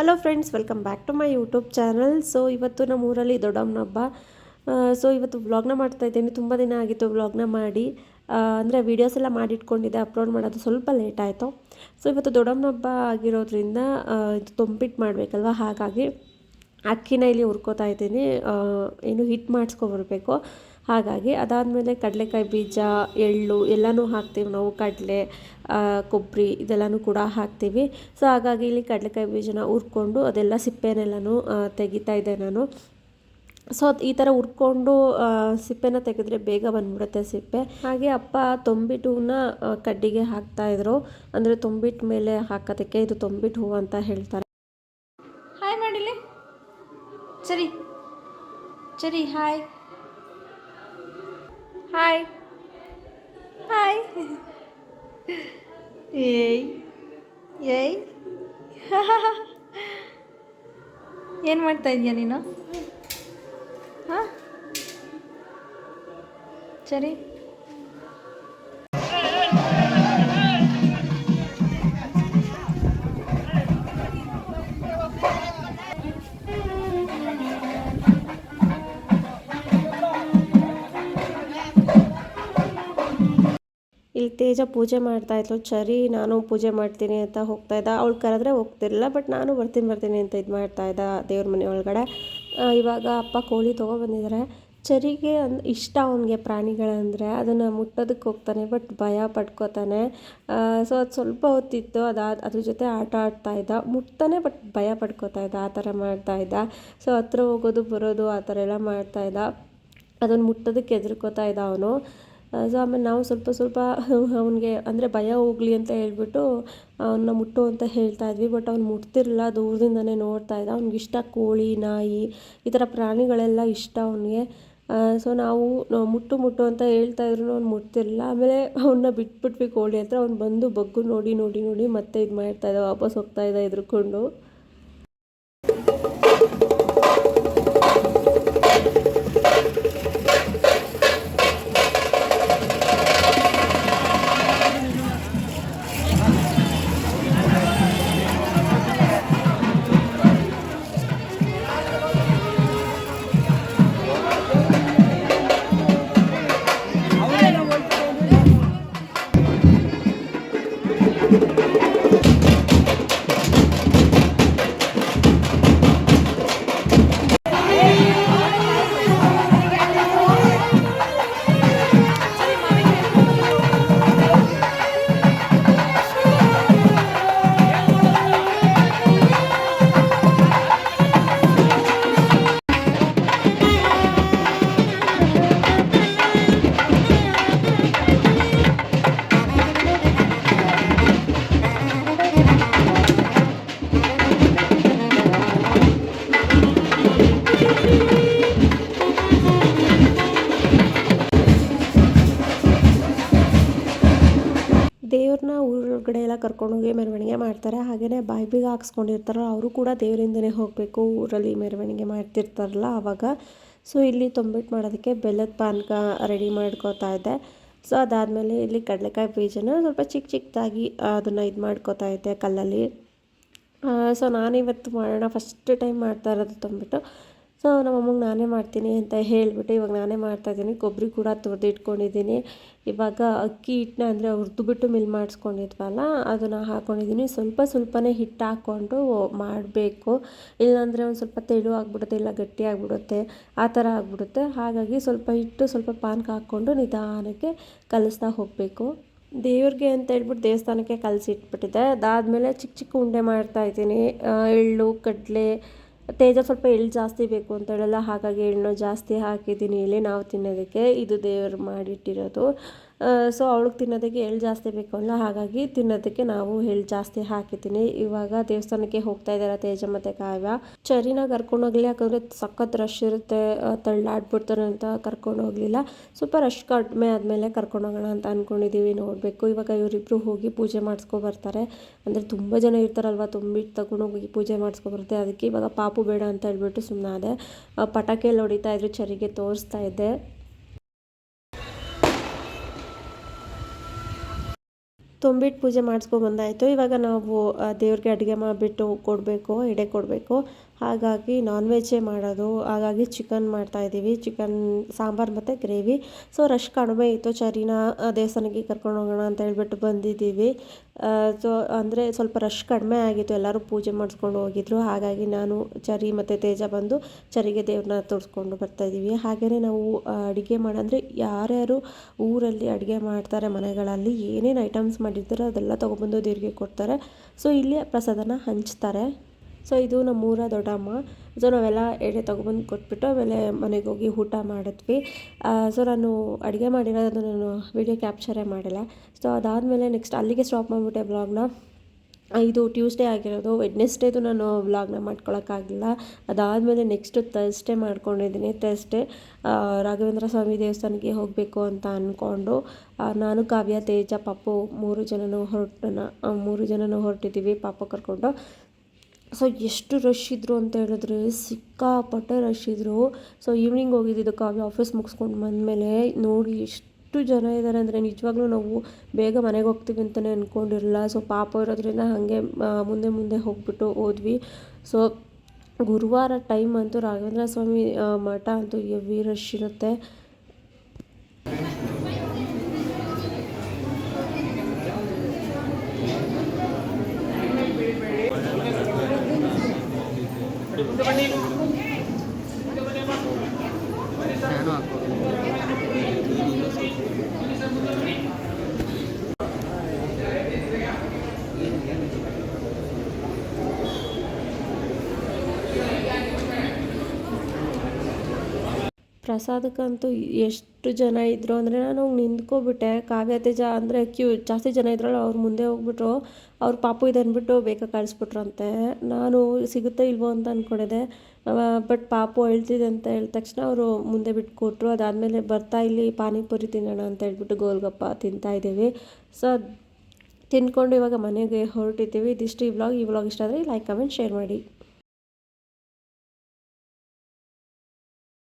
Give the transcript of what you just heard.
Hello friends welcome back to my YouTube channel so ಇವತ್ತು ನಮ್ಮ ಊರಲ್ಲಿ ದೊಡ್ಡಮ್ಮನ ಹಬ್ಬ. ಸೊ ಇವತ್ತು ವ್ಲಾಗ್ನ ಮಾಡ್ತಾ ಇದ್ದೀನಿ. ತುಂಬ ದಿನ ಆಗಿತ್ತು ವ್ಲಾಗ್ನ ಮಾಡಿ. ಅಂದರೆ ವೀಡಿಯೋಸ್ ಎಲ್ಲ ಮಾಡಿಟ್ಕೊಂಡಿದ್ದೆ ಅಪ್ಲೋಡ್ ಮಾಡೋದು ಸ್ವಲ್ಪ ಲೇಟ್ ಆಯಿತು. ಸೊ ಇವತ್ತು ದೊಡ್ಡಮ್ಮನ ಹಬ್ಬ ಆಗಿರೋದ್ರಿಂದ ಇದು ತುಂಬಿಟ್ಟು ಮಾಡಬೇಕಲ್ವ? ಹಾಗಾಗಿ ಅಕ್ಕಿನ ಇಲ್ಲಿ ಹುರ್ಕೋತಾ ಇದ್ದೀನಿ. ಏನು ಹಿಟ್ ಮಾಡಿಸ್ಕೊಬರ್ಬೇಕು. ಹಾಗಾಗಿ ಅದಾದಮೇಲೆ ಕಡಲೆಕಾಯಿ ಬೀಜ, ಎಳ್ಳು ಎಲ್ಲನೂ ಹಾಕ್ತೀವಿ ನಾವು, ಕಡಲೆ ಕೊಬ್ಬರಿ ಇದೆಲ್ಲನೂ ಕೂಡ ಹಾಕ್ತೀವಿ. ಸೊ ಹಾಗಾಗಿ ಇಲ್ಲಿ ಕಡಲೆಕಾಯಿ ಬೀಜನ ಹುರ್ಕೊಂಡು ಅದೆಲ್ಲ ಸಿಪ್ಪೆನೆಲ್ಲನೂ ತೆಗಿತಾ ಇದ್ದೆ ನಾನು. ಸೊ ಅದು ಈ ಥರ ಹುರ್ಕೊಂಡು ಸಿಪ್ಪೆನ ತೆಗೆದ್ರೆ ಬೇಗ ಬಂದ್ಬಿಡುತ್ತೆ ಸಿಪ್ಪೆ. ಹಾಗೆ ಅಪ್ಪ ತೊಂಬಿಟ್ಟು ಹೂವನ್ನ ಕಡ್ಡಿಗೆ ಹಾಕ್ತಾಯಿದ್ರು ಅಂದರೆ ತೊಂಬಿಟ್ಟು ಮೇಲೆ ಹಾಕೋದಕ್ಕೆ ಇದು ತೊಂಬಿಟ್ಟು ಹೂವು ಅಂತ ಹೇಳ್ತಾರೆ. ಹಾಯ್ ಮಾಡಿಲಿ ಸರಿ ಸರಿ ಹಾಯ್ ಹಾಯ್ ಹಾಯ್ ಏಯ್ ಏಯ್ ಏನು ಮಾಡ್ತಾ ಇದೀಯ ನೀನು ಹಾಂ ಸರಿ ಇಲ್ಲಿ ತೇಜ ಪೂಜೆ ಮಾಡ್ತಾ ಇದ್ಲು. ಚರಿ, ನಾನು ಪೂಜೆ ಮಾಡ್ತೀನಿ ಅಂತ ಹೋಗ್ತಾ ಇದ್ದ. ಅವಳು ಕರೆದ್ರೆ ಹೋಗ್ತಿರಲಿಲ್ಲ ಬಟ್ ನಾನು ಬರ್ತೀನಿ ಬರ್ತೀನಿ ಅಂತ ಇದು ಮಾಡ್ತಾ ಇದ್ದ ದೇವ್ರ ಮನೆ ಒಳಗಡೆ. ಇವಾಗ ಅಪ್ಪ ಕೋಳಿ ತೊಗೊಬಂದಿದ್ದಾರೆ ಚರಿಗೆ ಅನ್, ಇಷ್ಟ ಅವನಿಗೆ ಪ್ರಾಣಿಗಳಂದರೆ ಅದನ್ನು ಮುಟ್ಟೋದಕ್ಕೆ ಹೋಗ್ತಾನೆ ಬಟ್ ಭಯ ಪಡ್ಕೋತಾನೆ ಸೊ ಅದು ಸ್ವಲ್ಪ ಹೊತ್ತಿತ್ತು, ಅದು ಅದ್ರ ಜೊತೆ ಆಟ ಆಡ್ತಾ ಇದ್ದ. ಮುಟ್ತಾನೆ ಬಟ್ ಭಯ ಪಡ್ಕೋತಾ ಇದ್ದ, ಆ ಥರ ಮಾಡ್ತಾ ಇದ್ದ. ಸೊ ಹತ್ರ ಹೋಗೋದು, ಬರೋದು, ಆ ಥರ ಎಲ್ಲ ಮಾಡ್ತಾ ಇದ್ದ. ಅದನ್ನು ಮುಟ್ಟೋದಕ್ಕೆ ಹೆದರ್ಕೋತಾ ಇದ್ದ ಅವನು. ಸೊ ಆಮೇಲೆ ನಾವು ಸ್ವಲ್ಪ ಸ್ವಲ್ಪ ಅವನಿಗೆ ಅಂದರೆ ಭಯ ಹೋಗಲಿ ಅಂತ ಹೇಳ್ಬಿಟ್ಟು ಅವನ್ನ ಮುಟ್ಟು ಅಂತ ಹೇಳ್ತಾ ಇದ್ವಿ. ಬಟ್ ಅವ್ನು ಮುಟ್ತಿರಲಿಲ್ಲ. ದೂರದಿಂದನೇ ನೋಡ್ತಾ ಇದ್ದ. ಅವ್ನಿಗೆ ಇಷ್ಟ ಕೋಳಿ, ನಾಯಿ, ಈ ಥರ ಪ್ರಾಣಿಗಳೆಲ್ಲ ಇಷ್ಟ ಅವನಿಗೆ. ಸೊ ನಾವು ಮುಟ್ಟು ಮುಟ್ಟು ಅಂತ ಹೇಳ್ತಾ ಇದ್ರು ಅವ್ನು ಮುಟ್ತಿರಲಿಲ್ಲ. ಆಮೇಲೆ ಅವನ್ನ ಬಿಟ್ಬಿಟ್ವಿ ಕೋಳಿ ಹತ್ರ. ಅವ್ನು ಬಂದು ಬಗ್ಗು ನೋಡಿ ನೋಡಿ ನೋಡಿ ಮತ್ತೆ ಇದು ಮಾಡ್ತಾ ಇದ್ದ. ವಾಪಸ್ ಹೋಗ್ತಾ ಇದ್ದ ಊರೊಳಗಡೆ ಎಲ್ಲ ಕರ್ಕೊಂಡೋಗಿ ಮೆರವಣಿಗೆ ಮಾಡ್ತಾರೆ. ಹಾಗೆಯೇ ಬಾಯಿ ಬೀಗ ಹಾಕ್ಸ್ಕೊಂಡಿರ್ತಾರಲ್ಲ, ಅವರು ಕೂಡ ದೇವರಿಂದನೇ ಹೋಗಬೇಕು. ಊರಲ್ಲಿ ಮೆರವಣಿಗೆ ಮಾಡ್ತಿರ್ತಾರಲ್ಲ ಆವಾಗ ಸೊ ಇಲ್ಲಿ ತೊಂಬಿಟ್ಟು ಮಾಡೋದಕ್ಕೆ ಬೆಲ್ಲದ ಪಾನಕ ರೆಡಿ ಮಾಡ್ಕೋತಾ ಇದ್ದೆ. ಸೊ ಅದಾದಮೇಲೆ ಇಲ್ಲಿ ಕಡಲೆಕಾಯಿ ಬೀಜನ ಸ್ವಲ್ಪ ಚಿಕ್ಕ ಚಿಕ್ಕದಾಗಿ ಅದನ್ನು ಇದು ಮಾಡ್ಕೋತಾ ಇದ್ದೆ ಕಲ್ಲಲ್ಲಿ. ಸೊ ನಾನಿವತ್ತು ಮಾಡೋಣ. ಫಸ್ಟ್ ಟೈಮ್ ಮಾಡ್ತಾ ಇರೋದು ತಂದ್ಬಿಟ್ಟು ಸೊ ನಮ್ಮ ಅಮ್ಮಂಗೆ ನಾನೇ ಮಾಡ್ತೀನಿ ಅಂತ ಹೇಳಿಬಿಟ್ಟು ಇವಾಗ ನಾನೇ ಮಾಡ್ತಾಯಿದ್ದೀನಿ ಕೊಬ್ಬರಿ ಕೂಡ ತುರಿದು ಇಟ್ಕೊಂಡಿದ್ದೀನಿ. ಇವಾಗ ಅಕ್ಕಿ ಹಿಟ್ಟನ್ನ ಅಂದರೆ ಹುರಿದು ಬಿಟ್ಟು ಮಿಲ್ ಮಾಡಿಸ್ಕೊಂಡಿದ್ವಲ್ಲ, ಅದನ್ನು ಹಾಕ್ಕೊಂಡಿದ್ದೀನಿ ಸ್ವಲ್ಪ ಸ್ವಲ್ಪನೇ ಹಿಟ್ಟು ಹಾಕ್ಕೊಂಡು ಮಾಡಬೇಕು. ಇಲ್ಲಾಂದರೆ ಒಂದು ಸ್ವಲ್ಪ ತೆಳು ಆಗಿಬಿಡುತ್ತೆ, ಇಲ್ಲ ಗಟ್ಟಿ ಆಗಿಬಿಡುತ್ತೆ, ಆ ಥರ ಆಗಿಬಿಡುತ್ತೆ. ಹಾಗಾಗಿ ಸ್ವಲ್ಪ ಹಿಟ್ಟು, ಸ್ವಲ್ಪ ಪಾನ್ಕ ಹಾಕ್ಕೊಂಡು ನಿಧಾನಕ್ಕೆ ಕಲಿಸ್ತಾ ಹೋಗಬೇಕು. ದೇವ್ರಿಗೆ ಅಂತ ಹೇಳ್ಬಿಟ್ಟು ದೇವಸ್ಥಾನಕ್ಕೆ ಕಲಸಿಟ್ಬಿಟ್ಟಿದ್ದೆ. ಅದಾದಮೇಲೆ ಚಿಕ್ಕ ಚಿಕ್ಕ ಉಂಡೆ ಮಾಡ್ತಾಯಿದ್ದೀನಿ ಎಳ್ಳು, ಕಡಲೆ ತೇಜ ಸ್ವಲ್ಪ ಎಳ್ಳು ಜಾಸ್ತಿ ಬೇಕು ಅಂತ ಹೇಳಲ್ಲ, ಹಾಗಾಗಿ ಎಳ್ಳು ಜಾಸ್ತಿ ಹಾಕಿದ್ದೀನಿ ಇಲ್ಲಿ. ನಾವು ತಿನ್ನೋದಕ್ಕೆ ಇದು ದೇವರು ಮಾಡಿಟ್ಟಿರೋದು. ಸೊ ಅವಳಿಗೆ ತಿನ್ನೋದಕ್ಕೆ ಎಳ್ಳು ಜಾಸ್ತಿ ಬೇಕು ಅಲ್ಲ, ಹಾಗಾಗಿ ತಿನ್ನೋದಕ್ಕೆ ನಾವು ಎಳ್ಳು ಜಾಸ್ತಿ ಹಾಕಿದ್ದೀನಿ. ಇವಾಗ ದೇವಸ್ಥಾನಕ್ಕೆ ಹೋಗ್ತಾ ಇದ್ದಾರೆ ತೇಜ ಮತ್ತು ಕಾವ್ಯ? ಚರಿನ ಕರ್ಕೊಂಡು ಹೋಗ್ಲಿ, ಯಾಕಂದರೆ ಸಖತ್ ರಶ್ ಇರುತ್ತೆ. ತಳ್ಳಾಡ್ಬಿಡ್ತಾರೆ ಅಂತ ಕರ್ಕೊಂಡು ಹೋಗಲಿಲ್ಲ. ಸ್ವಲ್ಪ ರಶ್ ಕಡಿಮೆ ಆದಮೇಲೆ ಕರ್ಕೊಂಡು ಹೋಗೋಣ ಅಂತ ಅಂದ್ಕೊಂಡಿದ್ದೀವಿ ನೋಡಬೇಕು. ಇವಾಗ ಇವರಿಬ್ಬರು ಹೋಗಿ ಪೂಜೆ ಮಾಡಿಸ್ಕೊಬರ್ತಾರೆ ಅಂದರೆ ತುಂಬ ಜನ ಇರ್ತಾರಲ್ವ, ತುಂಬಿಟ್ಟು ತಗೊಂಡೋಗಿ ಪೂಜೆ ಮಾಡಿಸ್ಕೊಬರ್ತಾರೆ ಅದಕ್ಕೆ ಇವಾಗ ಪಾಪು ಬೇಡ ಅಂತ ಹೇಳ್ಬಿಟ್ಟು ಸುಮ್ಮನೆ ಅದೇ ಪಟಾಕಿ ಎಲ್ಲ ಹೊಡಿತಾ ಇದ್ರು, ಚರಿಗೆ ತೋರಿಸ್ತಾ ಇದ್ದೆ. ತುಂಬಿಟ್ಟು ಪೂಜೆ ಮಾಡಿಸ್ಕೊಂಬಂದಾಯಿತು ಇವಾಗ ನಾವು ದೇವ್ರಿಗೆ ಅಡುಗೆ ಮಾಡಿಬಿಟ್ಟು ಕೊಡಬೇಕು, ಎಡೆ ಕೊಡಬೇಕು. ಹಾಗಾಗಿ ನಾನ್ ವೆಜ್ಜೇ ಮಾಡೋದು, ಹಾಗಾಗಿ ಚಿಕನ್ ಮಾಡ್ತಾಯಿದ್ದೀವಿ ಚಿಕನ್ ಸಾಂಬಾರು ಮತ್ತು ಗ್ರೇವಿ ಸೊ ರಶ್ ಕಡಿಮೆ ಇತ್ತು. ಚರಿನ ದೇವಸ್ಥಾನಕ್ಕೆ ಕರ್ಕೊಂಡು ಹೋಗೋಣ ಅಂತ ಹೇಳ್ಬಿಟ್ಟು ಬಂದಿದ್ದೀವಿ. ಸೊ ಅಂದರೆ ಸ್ವಲ್ಪ ರಶ್ ಕಡಿಮೆ ಆಗಿತ್ತು. ಎಲ್ಲರೂ ಪೂಜೆ ಮಾಡಿಸ್ಕೊಂಡು ಹೋಗಿದ್ರು. ಹಾಗಾಗಿ ನಾನು, ಚರಿ ಮತ್ತು ತೇಜ ಬಂದು ಚರಿಗೆ ದೇವ್ರನ್ನ ತೋರಿಸ್ಕೊಂಡು ಬರ್ತಾಯಿದ್ದೀವಿ ಹಾಗೆಯೇ ನಾವು ಅಡುಗೆ ಮಾಡಂದರೆ ಯಾರ್ಯಾರು ಊರಲ್ಲಿ ಅಡುಗೆ ಮಾಡ್ತಾರೆ, ಮನೆಗಳಲ್ಲಿ ಏನೇನು ಐಟಮ್ಸ್ ಮಾಡಿರ್ತಾರೆ ಅದೆಲ್ಲ ತೊಗೊಬಂದು ದೇವ್ರಿಗೆ ಕೊಡ್ತಾರೆ. ಸೊ ಇಲ್ಲಿ ಪ್ರಸಾದನ ಹಂಚ್ತಾರೆ. ಸೊ ಇದು ನಮ್ಮೂರ ದೊಡ್ಡಮ್ಮ ಸೊ ನಾವೆಲ್ಲ ಎಡೆ ತೊಗೊಬಂದು ಕೊಟ್ಬಿಟ್ಟು ಆಮೇಲೆ ಮನೆಗೆ ಹೋಗಿ ಊಟ ಮಾಡಿದ್ವಿ. ಸೊ ನಾನು ಅಡುಗೆ ಮಾಡಿರೋದನ್ನು ನಾನು ವೀಡಿಯೋ ಕ್ಯಾಪ್ಚರೇ ಮಾಡಿಲ್ಲ. ಸೊ ಅದಾದಮೇಲೆ ನೆಕ್ಸ್ಟ್ ಅಲ್ಲಿಗೆ ಸ್ಟಾಪ್ ಮಾಡಿಬಿಟ್ಟೆ ಬ್ಲಾಗ್ನ ಇದು ಟ್ಯೂಸ್ಡೇ ಆಗಿರೋದು. ವೆಡ್ನೆಸ್ಡೇದು ನಾನು ವ್ಲಾಗ್ನ ಮಾಡ್ಕೊಳ್ಳೋಕ್ಕಾಗಿಲ್ಲ ಅದಾದಮೇಲೆ ನೆಕ್ಸ್ಟು ತರ್ಸ್ಡೇ ಮಾಡ್ಕೊಂಡಿದ್ದೀನಿ. ತರ್ಸ್ಡೇ ರಾಘವೇಂದ್ರ ಸ್ವಾಮಿ ದೇವಸ್ಥಾನಕ್ಕೆ ಹೋಗಬೇಕು ಅಂತ ಅಂದ್ಕೊಂಡು ನಾನು, ಕಾವ್ಯ, ತೇಜ, ಪಾಪು ಮೂರು ಜನನೂ ಹೊರಟನ, ಮೂರು ಜನನೂ ಹೊರಟಿದ್ದೀವಿ ಪಾಪ ಕರ್ಕೊಂಡು. ಸೊ, ಎಷ್ಟು ರಶ್ ಇದ್ದರು ಅಂತ ಹೇಳಿದ್ರೆ ಸಿಕ್ಕಾಪಟ್ಟೆ ರಶ್ ಇದ್ದರು ಸೊ ಈವ್ನಿಂಗ್ ಹೋಗಿದ್ದಿದ್ದು ಕಾವ್ಯ ಆಫೀಸ್ ಮುಗಿಸ್ಕೊಂಡು ಬಂದಮೇಲೆ. ನೋಡಿ, ಎಷ್ಟು ಜನ ಇದ್ದಾರೆ ಅಂದರೆ ನಿಜವಾಗ್ಲೂ ನಾವು ಬೇಗ ಮನೆಗೆ ಹೋಗ್ತೀವಿ ಅಂತಲೇ ಅಂದ್ಕೊಂಡಿರಲಿಲ್ಲ ಸೊ ಪಾಪ ಇರೋದ್ರಿಂದ ಹಾಗೆ ಮುಂದೆ ಮುಂದೆ ಹೋಗ್ಬಿಟ್ಟು ಹೋದ್ವಿ. ಸೊ ಗುರುವಾರ ಟೈಮ್ ಅಂತೂ ರಾಘವೇಂದ್ರ ಸ್ವಾಮಿ ಮಠ ಅಂತೂ ಎವಿ ರಶ್ ಇರುತ್ತೆ. ಪ್ರಸಾದಕ್ಕಂತೂ ಎಷ್ಟು ಜನ ಇದ್ದರು ಅಂದರೆ ನಾನು ನಿಂತ್ಕೊಬಿಟ್ಟೆ. ಕಾವ್ಯತೆಜ ಅಂದರೆ ಕ್ಯೂ ಜಾಸ್ತಿ ಜನ ಇದ್ರಲ್ಲ ಅವ್ರು ಮುಂದೆ ಹೋಗ್ಬಿಟ್ರು. ಅವ್ರ ಪಾಪು ಇದೆ ಅಂದ್ಬಿಟ್ಟು ಬೇಗ ಕಳಿಸ್ಬಿಟ್ರಂತೆ. ನಾನು ಸಿಗುತ್ತೋ ಇಲ್ವೋ ಅಂತ ಅಂದ್ಕೊಂಡಿದ್ದೆ ಬಟ್ ಪಾಪು ಹೇಳ್ತಿದೆ ಅಂತ ಹೇಳಿದ ತಕ್ಷಣ ಅವರು ಮುಂದೆ ಬಿಟ್ಕೊಟ್ರು. ಅದಾದಮೇಲೆ ಬರ್ತಾ ಇಲ್ಲಿ ಪಾನಿಪುರಿ ತಿನ್ನೋಣ ಅಂತ ಹೇಳ್ಬಿಟ್ಟು ಗೋಲ್ಗಪ್ಪ ತಿಂತಾ ಇದ್ದೀವಿ. ಸೊ, ತಿನ್ಕೊಂಡು ಇವಾಗ ಮನೆಗೆ ಹೊರಟಿದ್ದೀವಿ. ಇದಿಷ್ಟು ಈ ವ್ಲಾಗ್. ಈ ವ್ಲಾಗ್ ಇಷ್ಟ ಆದರೆ ಲೈಕ್, ಕಮೆಂಟ್, ಶೇರ್ ಮಾಡಿ.